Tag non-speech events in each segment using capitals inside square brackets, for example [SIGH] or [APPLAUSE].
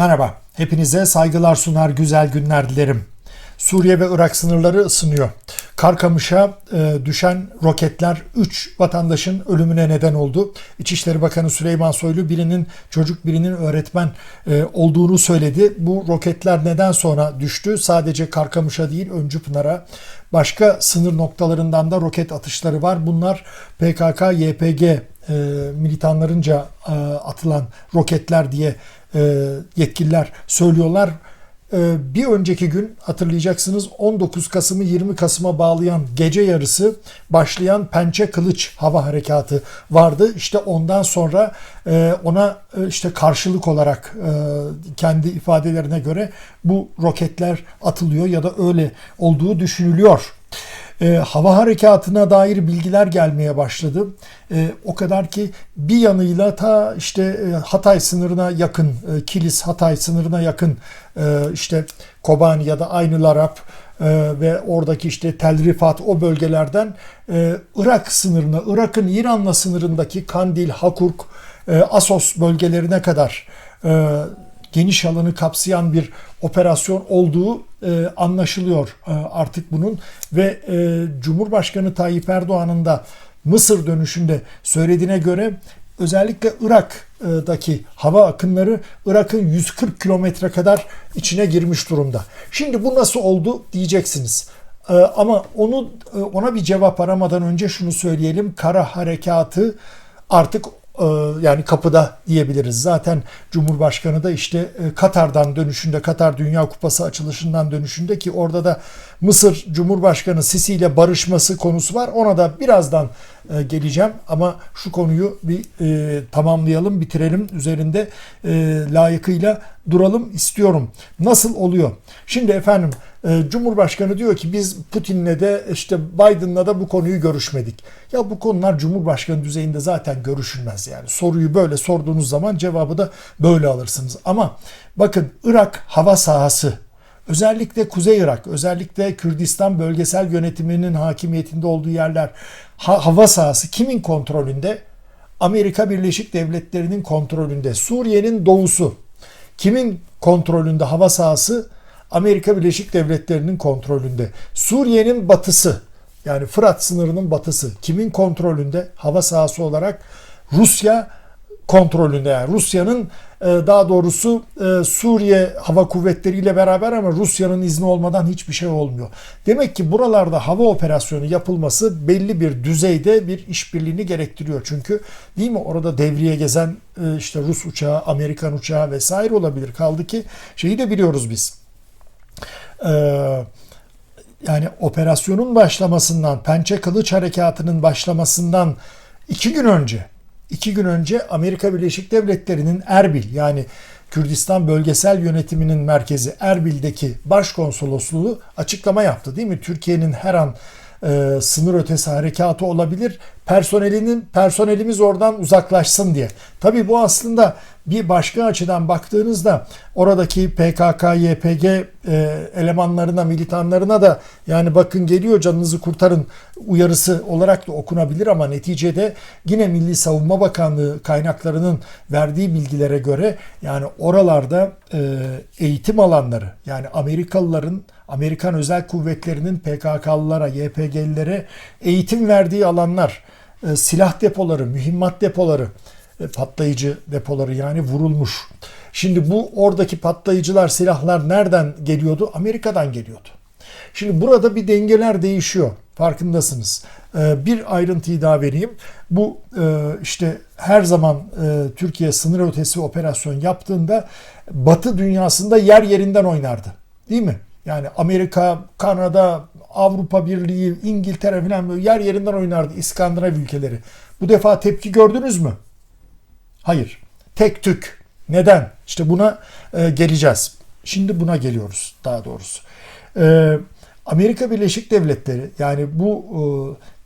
Merhaba, hepinize saygılar sunar, güzel günler dilerim. Suriye ve Irak sınırları ısınıyor. Karkamış'a e, düşen roketler 3 vatandaşın ölümüne neden oldu. İçişleri Bakanı Süleyman Soylu birinin çocuk birinin öğretmen e, olduğunu söyledi. Bu roketler neden sonra düştü? Sadece Karkamış'a değil Öncü Pınar'a başka sınır noktalarından da roket atışları var. Bunlar PKK, YPG e, militanlarınca e, atılan roketler diye e, yetkililer söylüyorlar. E, bir önceki gün hatırlayacaksınız 19 Kasım'ı 20 Kasım'a bağlayan gece yarısı başlayan Pençe Kılıç hava harekatı vardı. İşte ondan sonra e, ona e, işte karşılık olarak e, kendi ifadelerine göre bu roketler atılıyor ya da öyle olduğu düşünülüyor e, hava harekatına dair bilgiler gelmeye başladı. E, o kadar ki bir yanıyla ta işte e, Hatay sınırına yakın, e, Kilis Hatay sınırına yakın e, işte Kobani ya da Aynı Larap e, ve oradaki işte Tel Rifat o bölgelerden e, Irak sınırına, Irak'ın İran'la sınırındaki Kandil, Hakurk, e, Asos bölgelerine kadar e, geniş alanı kapsayan bir operasyon olduğu e, anlaşılıyor e, artık bunun ve e, Cumhurbaşkanı Tayyip Erdoğan'ın da Mısır dönüşünde söylediğine göre özellikle Irak'daki hava akınları Irak'ın 140 kilometre kadar içine girmiş durumda. Şimdi bu nasıl oldu diyeceksiniz. E, ama onu e, ona bir cevap aramadan önce şunu söyleyelim. Kara harekatı artık yani kapıda diyebiliriz. Zaten Cumhurbaşkanı da işte e, Katar'dan dönüşünde, Katar Dünya Kupası açılışından dönüşünde ki orada da Mısır Cumhurbaşkanı Sisi ile barışması konusu var. Ona da birazdan e, geleceğim ama şu konuyu bir tamamlayalım, bitirelim. Üzerinde layıkıyla duralım istiyorum. Nasıl oluyor? Şimdi efendim Cumhurbaşkanı diyor ki biz Putin'le de işte Biden'la da bu konuyu görüşmedik. Ya bu konular Cumhurbaşkanı düzeyinde zaten görüşülmez yani. Soruyu böyle sorduğunuz zaman cevabı da böyle alırsınız. Ama bakın Irak hava sahası özellikle Kuzey Irak, özellikle Kürdistan bölgesel yönetiminin hakimiyetinde olduğu yerler ha, hava sahası kimin kontrolünde? Amerika Birleşik Devletleri'nin kontrolünde. Suriye'nin doğusu kimin kontrolünde hava sahası? Amerika Birleşik Devletleri'nin kontrolünde. Suriye'nin batısı yani Fırat sınırının batısı kimin kontrolünde? Hava sahası olarak Rusya kontrolünde yani Rusya'nın e, daha doğrusu e, Suriye hava kuvvetleriyle beraber ama Rusya'nın izni olmadan hiçbir şey olmuyor. Demek ki buralarda hava operasyonu yapılması belli bir düzeyde bir işbirliğini gerektiriyor. Çünkü değil mi orada devriye gezen e, işte Rus uçağı, Amerikan uçağı vesaire olabilir. Kaldı ki şeyi de biliyoruz biz. Yani operasyonun başlamasından, Pençe Kılıç Harekatı'nın başlamasından iki gün önce, iki gün önce Amerika Birleşik Devletleri'nin Erbil yani Kürdistan Bölgesel Yönetiminin merkezi Erbil'deki başkonsolosluğu açıklama yaptı değil mi? Türkiye'nin her an e, sınır ötesi harekatı olabilir. Personelinin personelimiz oradan uzaklaşsın diye. Tabii bu aslında bir başka açıdan baktığınızda oradaki PKK, YPG e, elemanlarına, militanlarına da yani bakın geliyor canınızı kurtarın uyarısı olarak da okunabilir ama neticede yine Milli Savunma Bakanlığı kaynaklarının verdiği bilgilere göre yani oralarda e, eğitim alanları yani Amerikalıların Amerikan özel kuvvetlerinin PKK'lılara, YPG'lilere eğitim verdiği alanlar, e, silah depoları, mühimmat depoları, e, patlayıcı depoları yani vurulmuş. Şimdi bu oradaki patlayıcılar, silahlar nereden geliyordu? Amerika'dan geliyordu. Şimdi burada bir dengeler değişiyor. Farkındasınız. E, bir ayrıntıyı daha vereyim. Bu işte her zaman Türkiye sınır ötesi operasyon yaptığında Batı dünyasında yer yerinden oynardı. Değil mi? Yani Amerika, Kanada, Avrupa Birliği, İngiltere falan böyle yer yerinden oynardı İskandinav ülkeleri. Bu defa tepki gördünüz mü? Hayır. Tek tük. Neden? İşte buna e, geleceğiz. Şimdi buna geliyoruz daha doğrusu. E, Amerika Birleşik Devletleri yani bu e,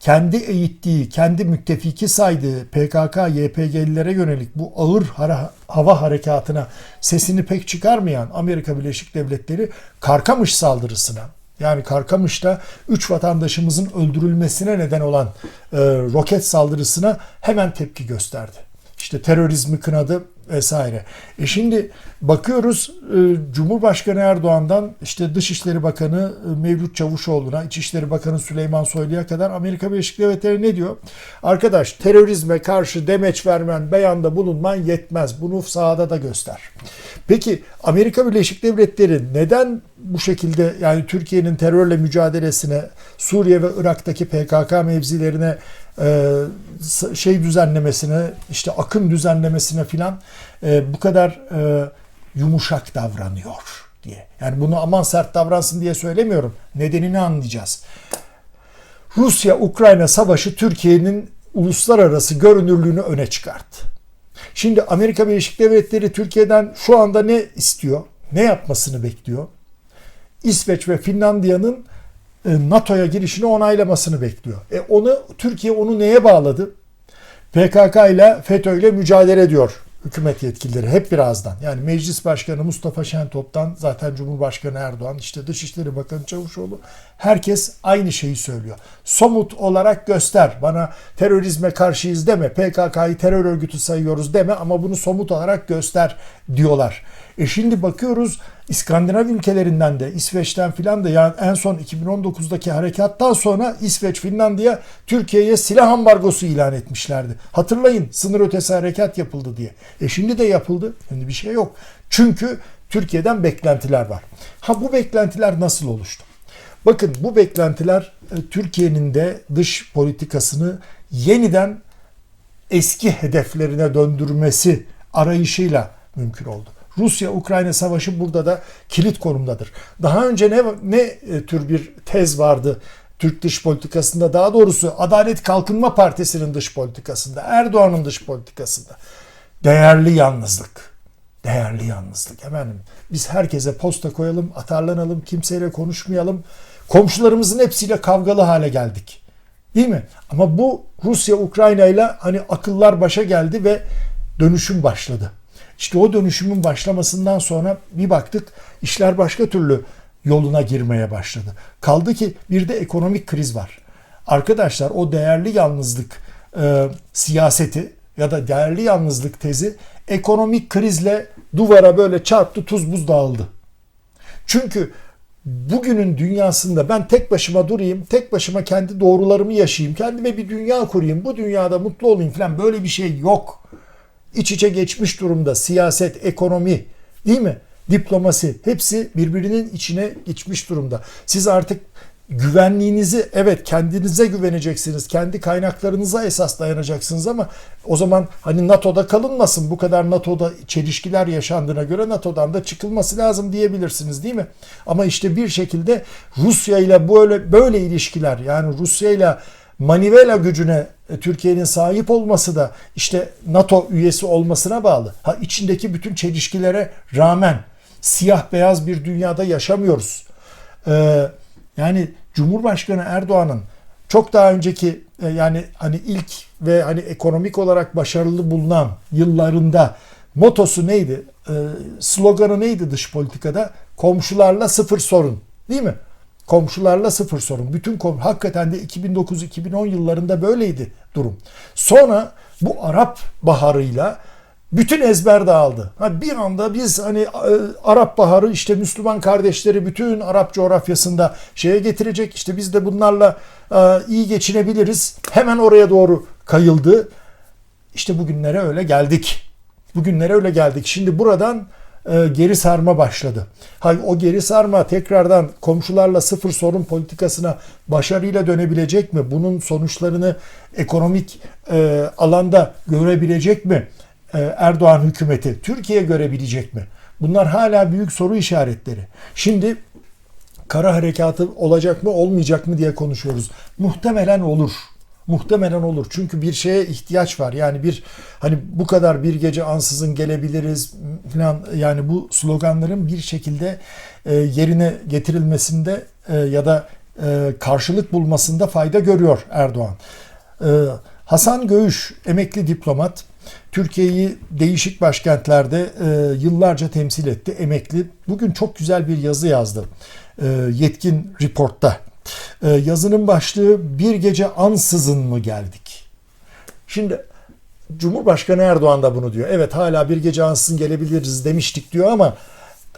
kendi eğittiği, kendi müttefiki saydığı PKK, YPG'lilere yönelik bu ağır hara, hava harekatına sesini pek çıkarmayan Amerika Birleşik Devletleri Karkamış saldırısına yani Karkamış'ta 3 vatandaşımızın öldürülmesine neden olan e, roket saldırısına hemen tepki gösterdi. İşte terörizmi kınadı, vesaire. E şimdi bakıyoruz e, Cumhurbaşkanı Erdoğan'dan işte Dışişleri Bakanı e, Mevlüt Çavuşoğlu'na, İçişleri Bakanı Süleyman Soylu'ya kadar Amerika Birleşik Devletleri ne diyor? Arkadaş terörizme karşı demeç vermen, beyanda bulunman yetmez. Bunu sahada da göster. Peki Amerika Birleşik Devletleri neden bu şekilde yani Türkiye'nin terörle mücadelesine, Suriye ve Irak'taki PKK mevzilerine şey düzenlemesine, işte akım düzenlemesine filan e, bu kadar e, yumuşak davranıyor diye. Yani bunu aman sert davransın diye söylemiyorum. Nedenini anlayacağız. Rusya-Ukrayna savaşı Türkiye'nin uluslararası görünürlüğünü öne çıkarttı. Şimdi Amerika Birleşik Devletleri Türkiye'den şu anda ne istiyor? Ne yapmasını bekliyor? İsveç ve Finlandiya'nın e, NATO'ya girişini onaylamasını bekliyor. E onu Türkiye onu neye bağladı? PKK ile FETÖ ile mücadele ediyor hükümet yetkilileri hep birazdan. Yani Meclis Başkanı Mustafa Şentop'tan zaten Cumhurbaşkanı Erdoğan, işte Dışişleri Bakanı Çavuşoğlu herkes aynı şeyi söylüyor. Somut olarak göster. Bana terörizme karşıyız deme. PKK'yı terör örgütü sayıyoruz deme ama bunu somut olarak göster diyorlar. E şimdi bakıyoruz İskandinav ülkelerinden de İsveç'ten filan da yani en son 2019'daki harekattan sonra İsveç, Finlandiya Türkiye'ye silah ambargosu ilan etmişlerdi. Hatırlayın sınır ötesi harekat yapıldı diye. E şimdi de yapıldı. Şimdi bir şey yok. Çünkü Türkiye'den beklentiler var. Ha bu beklentiler nasıl oluştu? Bakın bu beklentiler e, Türkiye'nin de dış politikasını yeniden eski hedeflerine döndürmesi arayışıyla mümkün oldu. Rusya-Ukrayna savaşı burada da kilit konumdadır. Daha önce ne, ne e, tür bir tez vardı Türk dış politikasında daha doğrusu Adalet Kalkınma Partisi'nin dış politikasında, Erdoğan'ın dış politikasında. Değerli yalnızlık. Değerli yalnızlık. Efendim biz herkese posta koyalım, atarlanalım, kimseyle konuşmayalım. Komşularımızın hepsiyle kavgalı hale geldik. Değil mi? Ama bu Rusya Ukrayna ile hani akıllar başa geldi ve dönüşüm başladı. İşte o dönüşümün başlamasından sonra bir baktık işler başka türlü yoluna girmeye başladı. Kaldı ki bir de ekonomik kriz var. Arkadaşlar o değerli yalnızlık e, siyaseti ya da değerli yalnızlık tezi ekonomik krizle duvara böyle çarptı tuz buz dağıldı. Çünkü bugünün dünyasında ben tek başıma durayım, tek başıma kendi doğrularımı yaşayayım, kendime bir dünya kurayım, bu dünyada mutlu olayım falan böyle bir şey yok iç içe geçmiş durumda. Siyaset, ekonomi, değil mi? Diplomasi hepsi birbirinin içine geçmiş durumda. Siz artık güvenliğinizi evet kendinize güveneceksiniz. Kendi kaynaklarınıza esas dayanacaksınız ama o zaman hani NATO'da kalınmasın. Bu kadar NATO'da çelişkiler yaşandığına göre NATO'dan da çıkılması lazım diyebilirsiniz değil mi? Ama işte bir şekilde Rusya ile böyle böyle ilişkiler yani Rusya ile manivela gücüne e, Türkiye'nin sahip olması da işte NATO üyesi olmasına bağlı. Ha içindeki bütün çelişkilere rağmen siyah beyaz bir dünyada yaşamıyoruz. Ee, yani Cumhurbaşkanı Erdoğan'ın çok daha önceki e, yani hani ilk ve hani ekonomik olarak başarılı bulunan yıllarında motosu neydi? Ee, sloganı neydi dış politikada? Komşularla sıfır sorun. Değil mi? Komşularla sıfır sorun. Bütün kom hakikaten de 2009-2010 yıllarında böyleydi durum. Sonra bu Arap baharıyla bütün ezber dağıldı. Ha bir anda biz hani e, Arap Baharı işte Müslüman kardeşleri bütün Arap coğrafyasında şeye getirecek. İşte biz de bunlarla e, iyi geçinebiliriz. Hemen oraya doğru kayıldı. İşte bugünlere öyle geldik. Bugünlere öyle geldik. Şimdi buradan e, geri sarma başladı. Hayır o geri sarma tekrardan komşularla sıfır sorun politikasına başarıyla dönebilecek mi? Bunun sonuçlarını ekonomik alanda görebilecek mi? E, Erdoğan hükümeti Türkiye görebilecek mi? Bunlar hala büyük soru işaretleri. Şimdi kara harekatı olacak mı olmayacak mı diye konuşuyoruz. Muhtemelen olur. Muhtemelen olur. Çünkü bir şeye ihtiyaç var. Yani bir hani bu kadar bir gece ansızın gelebiliriz falan yani bu sloganların bir şekilde e, yerine getirilmesinde e, ya da karşılık bulmasında fayda görüyor Erdoğan. Hasan Göğüş emekli diplomat Türkiye'yi değişik başkentlerde e, yıllarca temsil etti. Emekli. Bugün çok güzel bir yazı yazdı. E, Yetkin Report'ta. Ee, yazının başlığı bir gece ansızın mı geldik? Şimdi Cumhurbaşkanı Erdoğan da bunu diyor. Evet hala bir gece ansızın gelebiliriz demiştik diyor ama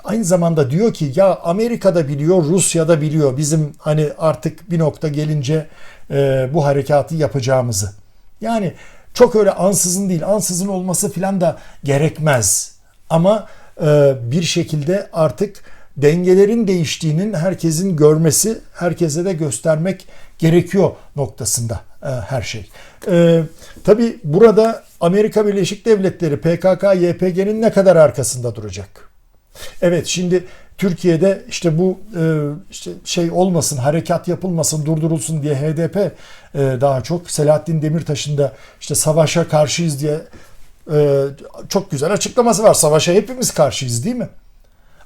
aynı zamanda diyor ki ya Amerika da biliyor, Rusya da biliyor bizim hani artık bir nokta gelince e, bu harekatı yapacağımızı. Yani çok öyle ansızın değil, ansızın olması filan da gerekmez. Ama e, bir şekilde artık dengelerin değiştiğinin herkesin görmesi, herkese de göstermek gerekiyor noktasında e, her şey. E, Tabi burada Amerika Birleşik Devletleri PKK, YPG'nin ne kadar arkasında duracak? Evet şimdi Türkiye'de işte bu e, işte şey olmasın, harekat yapılmasın, durdurulsun diye HDP e, daha çok Selahattin Demirtaş'ın da işte savaşa karşıyız diye e, çok güzel açıklaması var. Savaşa hepimiz karşıyız değil mi?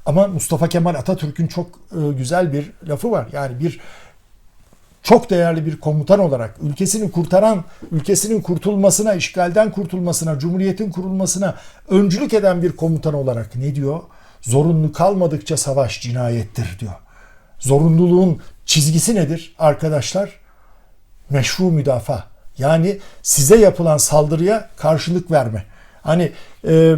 Ama Mustafa Kemal Atatürk'ün çok güzel bir lafı var. Yani bir çok değerli bir komutan olarak ülkesini kurtaran, ülkesinin kurtulmasına, işgalden kurtulmasına, cumhuriyetin kurulmasına öncülük eden bir komutan olarak ne diyor? Zorunlu kalmadıkça savaş cinayettir diyor. Zorunluluğun çizgisi nedir arkadaşlar? Meşru müdafaa. Yani size yapılan saldırıya karşılık verme. Hani e,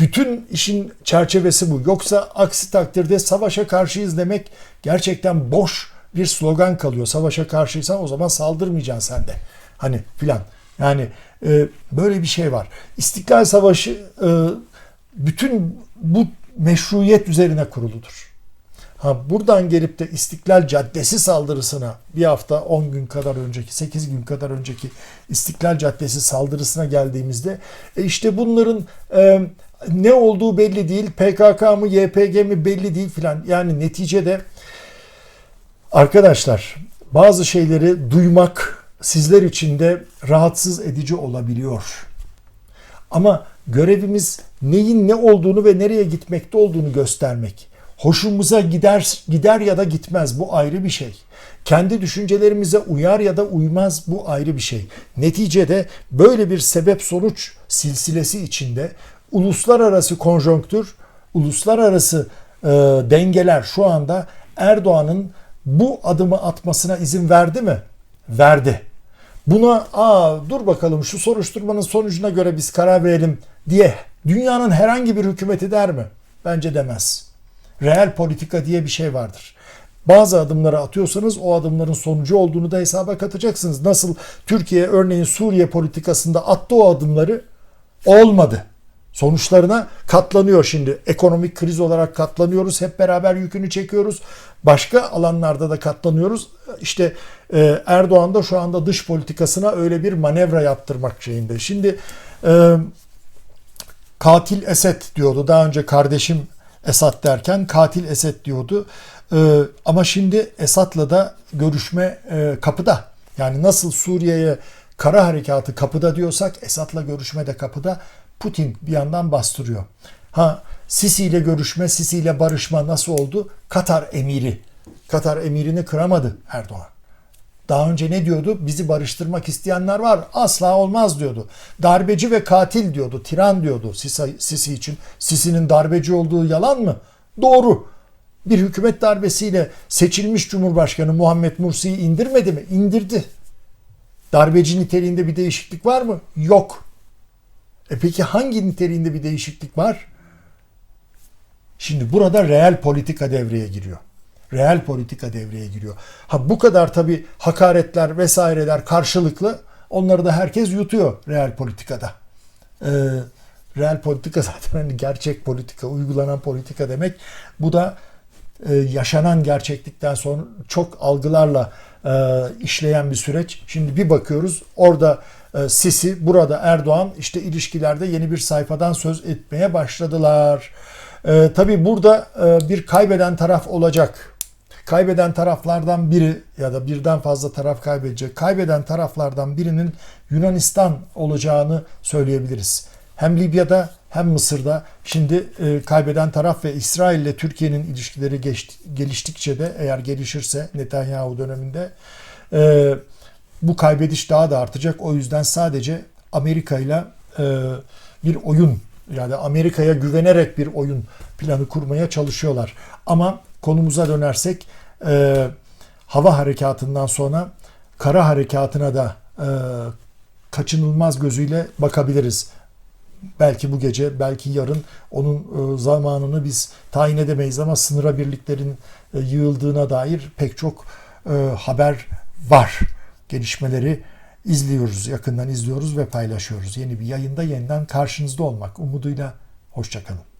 bütün işin çerçevesi bu. Yoksa aksi takdirde savaşa karşıyız demek gerçekten boş bir slogan kalıyor. Savaşa karşıysan o zaman saldırmayacaksın sen de. Hani filan. Yani e, böyle bir şey var. İstiklal Savaşı e, bütün bu meşruiyet üzerine kuruludur. Ha buradan gelip de İstiklal Caddesi saldırısına bir hafta 10 gün kadar önceki 8 gün kadar önceki İstiklal Caddesi saldırısına geldiğimizde e işte bunların e, ne olduğu belli değil. PKK mı YPG mi belli değil filan. Yani neticede Arkadaşlar bazı şeyleri duymak sizler için de rahatsız edici olabiliyor. Ama görevimiz neyin ne olduğunu ve nereye gitmekte olduğunu göstermek. Hoşumuza gider gider ya da gitmez bu ayrı bir şey. Kendi düşüncelerimize uyar ya da uymaz bu ayrı bir şey. Neticede böyle bir sebep sonuç silsilesi içinde uluslararası konjonktür, uluslararası e, dengeler şu anda Erdoğan'ın bu adımı atmasına izin verdi mi? Verdi. Buna aa dur bakalım şu soruşturmanın sonucuna göre biz karar verelim diye dünyanın herhangi bir hükümeti der mi? Bence demez. Reel politika diye bir şey vardır. Bazı adımları atıyorsanız o adımların sonucu olduğunu da hesaba katacaksınız. Nasıl Türkiye örneğin Suriye politikasında attı o adımları olmadı sonuçlarına katlanıyor şimdi. Ekonomik kriz olarak katlanıyoruz. Hep beraber yükünü çekiyoruz. Başka alanlarda da katlanıyoruz. İşte e, Erdoğan da şu anda dış politikasına öyle bir manevra yaptırmak şeyinde. Şimdi e, katil Esed diyordu. Daha önce kardeşim Esad derken katil Esed diyordu. E, ama şimdi Esad'la da görüşme kapıda. Yani nasıl Suriye'ye kara harekatı kapıda diyorsak Esad'la görüşme de kapıda. Putin bir yandan bastırıyor. Ha Sisi ile görüşme, Sisi ile barışma nasıl oldu? Katar emiri. Katar emirini kıramadı Erdoğan. Daha önce ne diyordu? Bizi barıştırmak isteyenler var. Asla olmaz diyordu. Darbeci ve katil diyordu. Tiran diyordu Sisi, Sisi için. Sisi'nin darbeci olduğu yalan mı? Doğru. Bir hükümet darbesiyle seçilmiş Cumhurbaşkanı Muhammed Mursi'yi indirmedi mi? İndirdi. Darbeci niteliğinde bir değişiklik var mı? Yok. E peki hangi niteliğinde bir değişiklik var? Şimdi burada reel politika devreye giriyor. Reel politika devreye giriyor. Ha bu kadar tabii hakaretler vesaireler karşılıklı onları da herkes yutuyor reel politikada. Ee, reel politika [LAUGHS] zaten hani gerçek politika, uygulanan politika demek. Bu da e, yaşanan gerçeklikten sonra çok algılarla e, işleyen bir süreç. Şimdi bir bakıyoruz orada Sisi, burada Erdoğan işte ilişkilerde yeni bir sayfadan söz etmeye başladılar. E, tabii burada e, bir kaybeden taraf olacak. Kaybeden taraflardan biri ya da birden fazla taraf kaybedecek. Kaybeden taraflardan birinin Yunanistan olacağını söyleyebiliriz. Hem Libya'da hem Mısır'da şimdi e, kaybeden taraf ve İsrail ile Türkiye'nin ilişkileri geçti, geliştikçe de eğer gelişirse Netanyahu döneminde e, bu kaybediş daha da artacak. O yüzden sadece Amerika ile e, bir oyun yani Amerika'ya güvenerek bir oyun planı kurmaya çalışıyorlar. Ama konumuza dönersek e, hava harekatından sonra kara harekatına da e, kaçınılmaz gözüyle bakabiliriz. Belki bu gece, belki yarın onun e, zamanını biz tayin edemeyiz ama sınıra birliklerin e, yığıldığına dair pek çok e, haber var. Gelişmeleri izliyoruz, yakından izliyoruz ve paylaşıyoruz. Yeni bir yayında yeniden karşınızda olmak umuduyla hoşçakalın.